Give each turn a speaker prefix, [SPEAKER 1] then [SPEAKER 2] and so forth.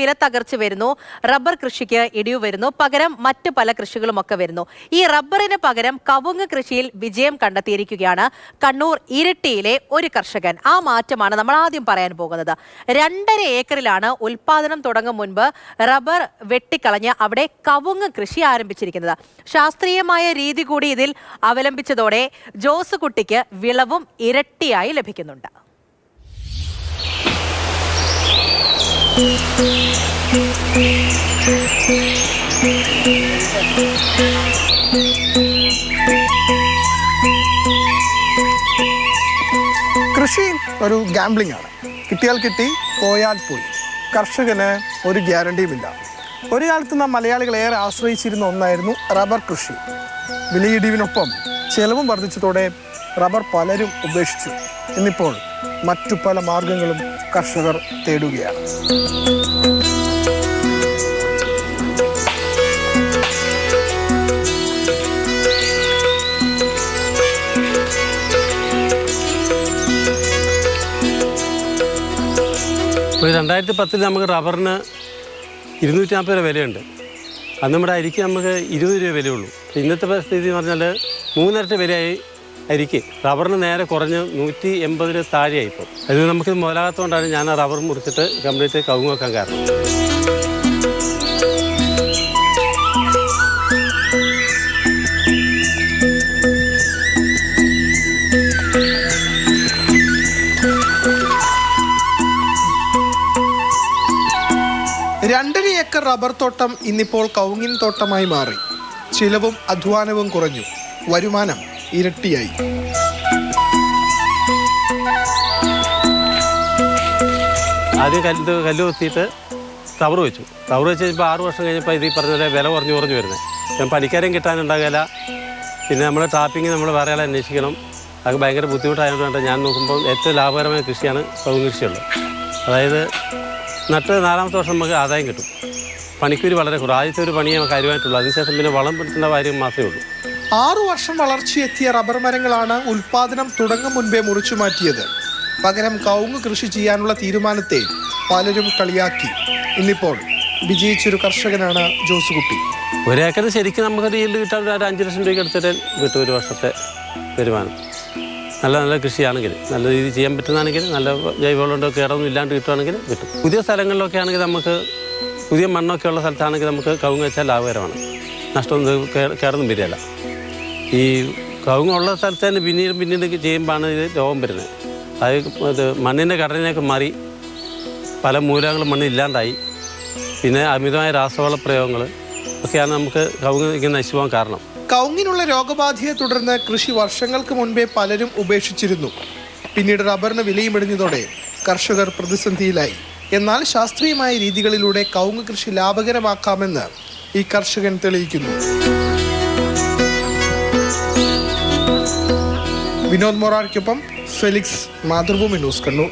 [SPEAKER 1] വില തകർച്ച വരുന്നു. റബ്ബർ കൃഷിക്ക് ഇടിവ് വരുന്നു. പകരം മറ്റ് പല കൃഷികളും ഒക്കെ വരുന്നു. ഈ റബ്ബറിന് പകരം കവുങ്ങ് കൃഷിയിൽ വിജയം കണ്ടെത്തിയിരിക്കുകയാണ് കണ്ണൂർ ഇരട്ടിയിലെ ഒരു കർഷകൻ. ആ മാറ്റമാണ് നമ്മൾ ആദ്യം പറയാൻ പോകുന്നത്. രണ്ടര ഏക്കറിലാണ് ഉൽപാദനം തുടങ്ങും മുൻപ് റബ്ബർ വെട്ടിക്കളഞ്ഞ് അവിടെ കവുങ്ങ് കൃഷി ആരംഭിച്ചിരിക്കുന്നത്. ശാസ്ത്രീയമായ രീതി കൂടി ഇതിൽ അവലംബിച്ചതോടെ ജോസ് കുട്ടിക്ക് വിളവും ഇരട്ടിയായി ലഭിക്കുന്നുണ്ട്.
[SPEAKER 2] കൃഷി ഒരു ഗാംബ്ലിംഗ് ആണ്. കിട്ടിയാൽ കിട്ടി പോയാൽ പോയി. കർഷകന് ഒരു ഗ്യാരണ്ടിയുമില്ല ഒരു കാലത്ത് നാം മലയാളികൾ ഏറെ ആശ്രയിച്ചിരുന്ന ഒന്നായിരുന്നു റബ്ബർ കൃഷി. വിലയിടിവിനൊപ്പം ചെലവും വർദ്ധിച്ചതോടെ റബ്ബർ പലരും ഉപേക്ഷിച്ചു. ഇന്നിപ്പോൾ മറ്റു പല മാർഗങ്ങളും കർഷകർ തേടുകയാണ്.
[SPEAKER 3] ഒരു രണ്ടായിരത്തി പത്തിൽ നമുക്ക് റബ്ബറിന് ഇരുന്നൂറ്റി നാൽപ്പത് രൂപ വിലയുണ്ട്. അന്ന് നമ്മുടെ അരിക്ക് നമുക്ക് ഇരുപത് രൂപ വിലയുള്ളൂ. ഇന്നത്തെ സ്ഥിതി എന്ന് പറഞ്ഞാൽ മൂന്നിരട്ടി വിലയായി അരിക്ക് റബ്ബറിന് നേരെ കുറഞ്ഞ് നൂറ്റി എൺപതിന് താഴെയായി ഇപ്പോൾ. അത് നമുക്ക് മുതലാകത്തോണ്ടാണ് ഞാൻ ആ റബ്ബർ മുറിച്ചിട്ട് കംപ്ലീറ്റ് കവുങ്ങ് വെക്കാൻ കാരണം.
[SPEAKER 2] രണ്ടര ഏക്കർ റബ്ബർ തോട്ടം ഇന്നിപ്പോൾ കൗങ്ങിൻ തോട്ടമായി മാറി. ചിലവും അധ്വാനവും കുറഞ്ഞു. വരുമാനം ഇരട്ടിയായി.
[SPEAKER 3] ആദ്യം കല്ല് കല്ല് കുത്തിയിട്ട് ടവർ വെച്ചു. ടവർ വെച്ച് കഴിഞ്ഞപ്പോൾ ആറ് വർഷം കഴിഞ്ഞപ്പോൾ ഇത് ഈ പറഞ്ഞ വില കുറഞ്ഞു കുറഞ്ഞു വരുന്നത് ഞാൻ പണിക്കാരെയും കിട്ടാനുണ്ടാകില്ല പിന്നെ നമ്മൾ ടാപ്പിങ് നമ്മൾ വേറെ ആളെ അന്വേഷിക്കണം. അത് ഭയങ്കര ബുദ്ധിമുട്ടായതുകൊണ്ട് ഞാൻ നോക്കുമ്പോൾ ഏറ്റവും ലാഭകരമായ കൃഷിയാണ് കവുങ്ങ് കൃഷിയുള്ളത്. അതായത് നട്ട് നാലാമത്തെ വർഷം നമുക്ക് ആദായം കിട്ടും. പണിക്കൂലി വളരെ കുറവ്. ആദ്യത്തെ ഒരു പണിയേ കാര്യമായിട്ടുള്ളൂ അതിനുശേഷം പിന്നെ വളം പെടുത്തേണ്ട കാര്യം മാത്രമേ ഉള്ളൂ.
[SPEAKER 2] ആറു വർഷം വളർച്ചയെത്തിയ റബ്ബർ മരങ്ങളാണ് ഉൽപാദനം തുടങ്ങും മുൻപേ മുറിച്ചു മാറ്റിയത്. പകരം കവുങ്ങ് കൃഷി ചെയ്യാനുള്ള തീരുമാനത്തെ പലരും കളിയാക്കി. ഇന്നിപ്പോൾ വിജയിച്ചൊരു കർഷകനാണ് ജോസുകുട്ടി
[SPEAKER 3] ഒരേക്കർ ശരിക്കും നമുക്ക് ഈൽഡ് കിട്ടാൻ ഒരു അഞ്ച് ലക്ഷം രൂപയ്ക്ക് എടുത്തിട്ട് കിട്ടും ഒരു വർഷത്തെ വരുമാനം. നല്ല നല്ല കൃഷിയാണെങ്കിൽ നല്ല രീതിയിൽ ചെയ്യാൻ പറ്റുന്നതാണെങ്കിൽ നല്ല ജൈവവളമുണ്ടോ കേടൊന്നും ഇല്ലാണ്ട് കിട്ടുവാണെങ്കിൽ കിട്ടും. പുതിയ സ്ഥലങ്ങളിലൊക്കെ ആണെങ്കിൽ നമുക്ക് പുതിയ മണ്ണൊക്കെ ഉള്ള സ്ഥലത്താണെങ്കിൽ നമുക്ക് കവുങ്ങ് വെച്ചാൽ ലാഭകരമാണ്. നഷ്ടമൊന്നും കയറൊന്നും വരികയില്ല. ഈ കവുങ്ങുള്ള സ്ഥലത്ത് തന്നെ പിന്നീട് പിന്നീട് ചെയ്യുമ്പോഴാണ് ഇത് രോഗം വരുന്നത്. അത് ഇത് മണ്ണിന്റെ ഘടനയൊക്കെ മാറി പല മൂലകളും മണ്ണ് ഇല്ലാണ്ടായി. പിന്നെ അമിതമായ രാസവള പ്രയോഗങ്ങൾ ഒക്കെയാണ് നമുക്ക് കവുങ്ങ് ഇങ്ങനെ നശിച്ചു പോകാൻ കാരണം.
[SPEAKER 2] കവുങ്ങിനുള്ള രോഗബാധയെ തുടർന്ന് കൃഷി വർഷങ്ങൾക്ക് മുൻപേ പലരും ഉപേക്ഷിച്ചിരുന്നു. പിന്നീട് റബ്ബറിന് വിലയും ഇടിഞ്ഞതോടെ കർഷകർ പ്രതിസന്ധിയിലായി. എന്നാൽ ശാസ്ത്രീയമായ രീതികളിലൂടെ കവുങ്ങ് കൃഷി ലാഭകരമാക്കാമെന്ന് ഈ കർഷകൻ തെളിയിക്കുന്നു. വിനോദ് മൊറാർക്കൊപ്പം ഫെലിക്സ് മാതൃഭൂമി ന്യൂസ് കണ്ണൂർ.